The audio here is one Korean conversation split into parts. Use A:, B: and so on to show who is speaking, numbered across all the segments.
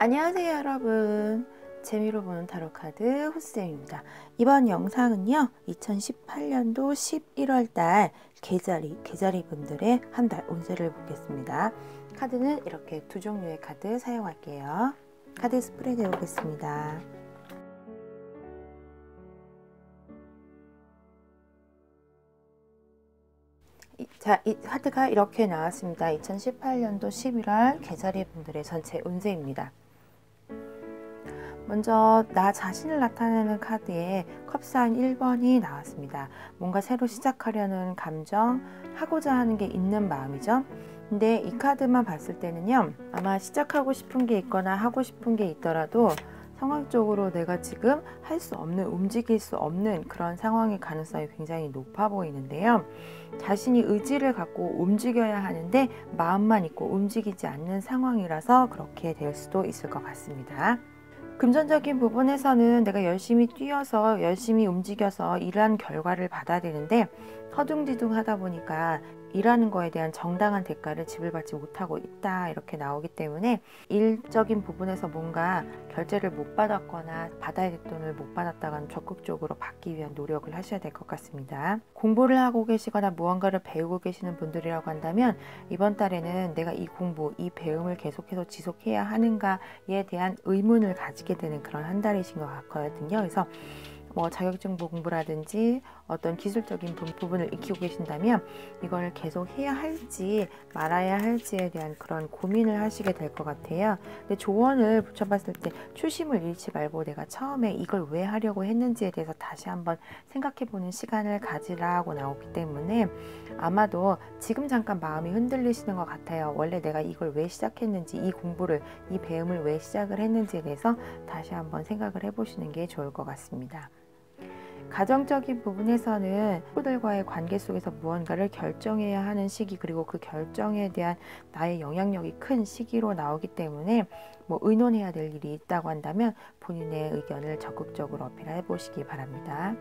A: 안녕하세요 여러분. 재미로 보는 타로카드 호쌤입니다. 이번 영상은요 2018년도 11월달 계자리 계자리 분들의 한 달 운세를 보겠습니다. 카드는 이렇게 두 종류의 카드 사용할게요. 카드 스프레드 해보겠습니다. 자, 이 카드가 이렇게 나왔습니다. 2018년도 11월 계자리 분들의 전체 운세입니다. 먼저 나 자신을 나타내는 카드에 컵사인 1번이 나왔습니다. 뭔가 새로 시작하려는 감정, 하고자 하는 게 있는 마음이죠. 근데 이 카드만 봤을 때는요. 아마 시작하고 싶은 게 있거나 하고 싶은 게 있더라도 상황적으로 내가 지금 할 수 없는, 움직일 수 없는 그런 상황의 가능성이 굉장히 높아 보이는데요. 자신이 의지를 갖고 움직여야 하는데 마음만 있고 움직이지 않는 상황이라서 그렇게 될 수도 있을 것 같습니다. 금전적인 부분에서는 내가 열심히 뛰어서 열심히 움직여서 일한 결과를 받아야 되는데 허둥지둥 하다 보니까 일하는 거에 대한 정당한 대가를 지불받지 못하고 있다 이렇게 나오기 때문에 일적인 부분에서 뭔가 결제를 못 받았거나 받아야 될 돈을 못 받았다가는 적극적으로 받기 위한 노력을 하셔야 될 것 같습니다. 공부를 하고 계시거나 무언가를 배우고 계시는 분들이라고 한다면 이번 달에는 내가 이 공부, 이 배움을 계속해서 지속해야 하는가에 대한 의문을 가지게 되는 그런 한 달이신 것 같거든요. 그래서 뭐 자격증 공부라든지 어떤 기술적인 부분을 익히고 계신다면 이걸 계속 해야 할지 말아야 할지에 대한 그런 고민을 하시게 될 것 같아요. 근데 조언을 붙여봤을 때 초심을 잃지 말고 내가 처음에 이걸 왜 하려고 했는지에 대해서 다시 한번 생각해보는 시간을 가지라고 나오기 때문에 아마도 지금 잠깐 마음이 흔들리시는 것 같아요. 원래 내가 이걸 왜 시작했는지 이 공부를 이 배움을 왜 시작을 했는지에 대해서 다시 한번 생각을 해보시는 게 좋을 것 같습니다. 가정적인 부분에서는 친구들과의 관계 속에서 무언가를 결정해야 하는 시기 그리고 그 결정에 대한 나의 영향력이 큰 시기로 나오기 때문에 뭐 의논해야 될 일이 있다고 한다면 본인의 의견을 적극적으로 어필해 보시기 바랍니다.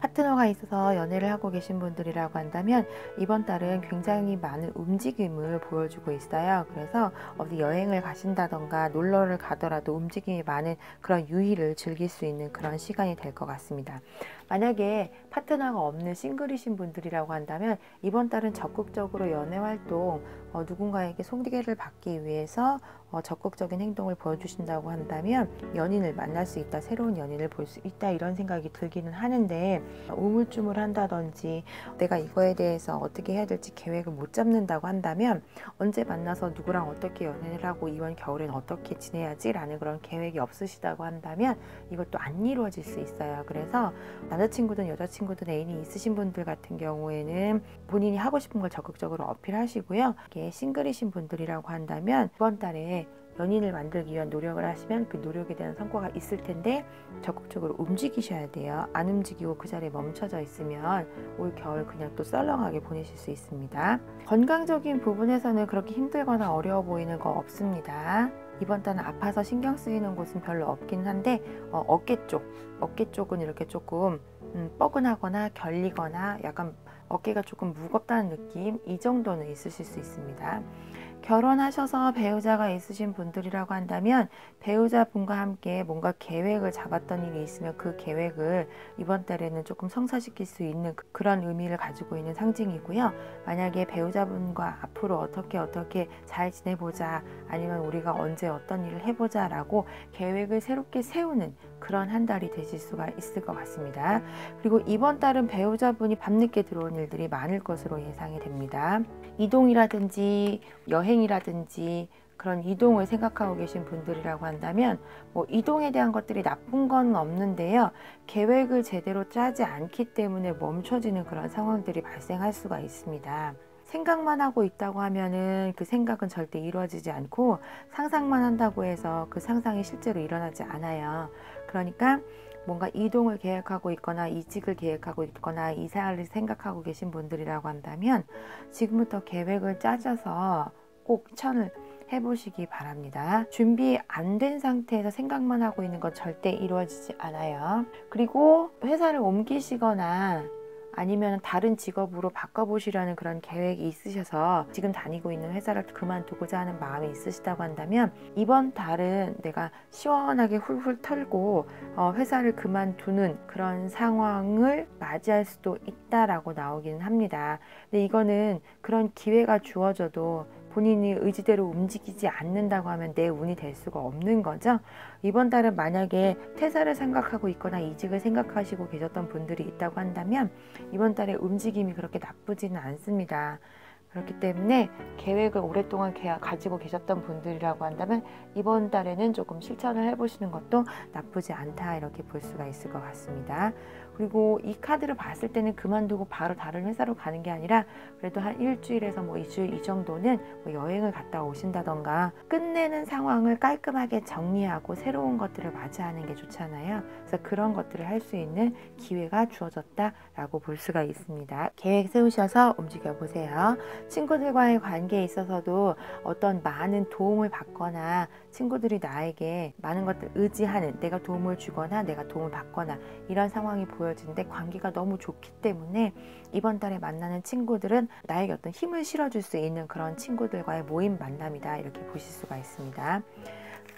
A: 파트너가 있어서 연애를 하고 계신 분들이라고 한다면 이번 달은 굉장히 많은 움직임을 보여주고 있어요. 그래서 어디 여행을 가신다던가 놀러를 가더라도 움직임이 많은 그런 유희를 즐길 수 있는 그런 시간이 될 것 같습니다. 만약에 파트너가 없는 싱글이신 분들이라고 한다면 이번 달은 적극적으로 연애 활동 어, 누군가에게 소개를 받기 위해서 어, 적극적인 행동을 보여주신다고 한다면 연인을 만날 수 있다, 새로운 연인을 볼 수 있다 이런 생각이 들기는 하는데 우물쭈물 한다든지 내가 이거에 대해서 어떻게 해야 될지 계획을 못 잡는다고 한다면 언제 만나서 누구랑 어떻게 연애를 하고 이번 겨울엔 어떻게 지내야지 라는 그런 계획이 없으시다고 한다면 이것도 안 이루어질 수 있어요. 그래서 남자친구든 여자친구든 애인이 있으신 분들 같은 경우에는 본인이 하고 싶은 걸 적극적으로 어필하시고요. 이게 싱글이신 분들이라고 한다면 이번 달에 연인을 만들기 위한 노력을 하시면 그 노력에 대한 성과가 있을 텐데 적극적으로 움직이셔야 돼요. 안 움직이고 그 자리에 멈춰져 있으면 올 겨울 그냥 또 썰렁하게 보내실 수 있습니다. 건강적인 부분에서는 그렇게 힘들거나 어려워 보이는 거 없습니다. 이번 달은 아파서 신경 쓰이는 곳은 별로 없긴 한데 어, 어깨 쪽, 어깨 쪽은 이렇게 조금 음, 뻐근하거나 결리거나 약간 어깨가 조금 무겁다는 느낌 이 정도는 있으실 수 있습니다. 결혼하셔서 배우자가 있으신 분들이라고 한다면 배우자분과 함께 뭔가 계획을 잡았던 일이 있으면 그 계획을 이번 달에는 조금 성사시킬 수 있는 그, 그런 의미를 가지고 있는 상징이고요. 만약에 배우자분과 앞으로 어떻게 어떻게 잘 지내보자 아니면 우리가 언제 어떤 일을 해보자 라고 계획을 새롭게 세우는 그런 한 달이 되실 수가 있을 것 같습니다. 그리고 이번 달은 배우자분이 밤늦게 들어온 일들이 많을 것으로 예상이 됩니다. 이동이라든지 여행이라든지 그런 이동을 생각하고 계신 분들이라고 한다면 뭐 이동에 대한 것들이 나쁜 건 없는데요. 계획을 제대로 짜지 않기 때문에 멈춰지는 그런 상황들이 발생할 수가 있습니다. 생각만 하고 있다고 하면은 그 생각은 절대 이루어지지 않고 상상만 한다고 해서 그 상상이 실제로 일어나지 않아요. 그러니까 뭔가 이동을 계획하고 있거나 이직을 계획하고 있거나 이사를 생각하고 계신 분들이라고 한다면 지금부터 계획을 짜셔서 꼭 천을 해보시기 바랍니다. 준비 안 된 상태에서 생각만 하고 있는 건 절대 이루어지지 않아요. 그리고 회사를 옮기시거나 아니면 다른 직업으로 바꿔보시려는 그런 계획이 있으셔서 지금 다니고 있는 회사를 그만두고자 하는 마음이 있으시다고 한다면 이번 달은 내가 시원하게 훌훌 털고 어, 회사를 그만두는 그런 상황을 맞이할 수도 있다라고 나오기는 합니다. 근데 이거는 그런 기회가 주어져도 본인이 의지대로 움직이지 않는다고 하면 내 운이 될 수가 없는 거죠. 이번 달은 만약에 퇴사를 생각하고 있거나 이직을 생각하시고 계셨던 분들이 있다고 한다면 이번 달에 움직임이 그렇게 나쁘지는 않습니다. 그렇기 때문에 계획을 오랫동안 가지고 계셨던 분들이라고 한다면 이번 달에는 조금 실천을 해보시는 것도 나쁘지 않다 이렇게 볼 수가 있을 것 같습니다. 그리고 이 카드를 봤을 때는 그만두고 바로 다른 회사로 가는 게 아니라 그래도 한 일주일에서 뭐 이주일 이 정도는 뭐 여행을 갔다 오신다던가 끝내는 상황을 깔끔하게 정리하고 새로운 것들을 맞이하는 게 좋잖아요. 그래서 그런 것들을 할 수 있는 기회가 주어졌다라고 볼 수가 있습니다. 계획 세우셔서 움직여 보세요. 친구들과의 관계에 있어서도 어떤 많은 도움을 받거나 친구들이 나에게 많은 것들 의지하는 내가 도움을 주거나 내가 도움을 받거나 이런 상황이 보여지는데 관계가 너무 좋기 때문에 이번 달에 만나는 친구들은 나에게 어떤 힘을 실어줄 수 있는 그런 친구들과의 모임 만남이다 이렇게 보실 수가 있습니다.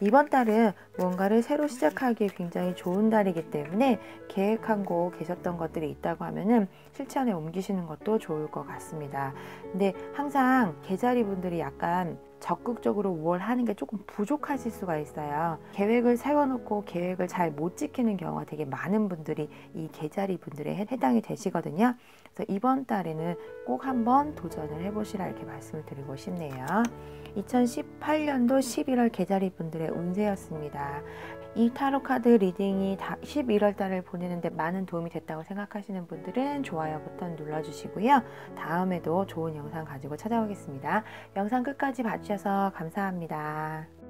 A: 이번 달은 뭔가를 새로 시작하기에 굉장히 좋은 달이기 때문에 계획하고 계셨던 것들이 있다고 하면은 실천에 옮기시는 것도 좋을 것 같습니다. 근데 항상 계자리 분들이 약간 적극적으로 뭘 하는 게 조금 부족하실 수가 있어요. 계획을 세워놓고 계획을 잘 못 지키는 경우가 되게 많은 분들이 이 계자리 분들에 해당이 되시거든요. 그래서 이번 달에는 꼭 한번 도전을 해보시라 이렇게 말씀을 드리고 싶네요. 2018년도 11월 계자리 분들의 운세였습니다. 이 타로 카드 리딩이 11월 달을 보내는데 많은 도움이 됐다고 생각하시는 분들은 좋아요 버튼 눌러주시고요. 다음에도 좋은 영상 가지고 찾아오겠습니다. 영상 끝까지 봐주셔서 감사합니다.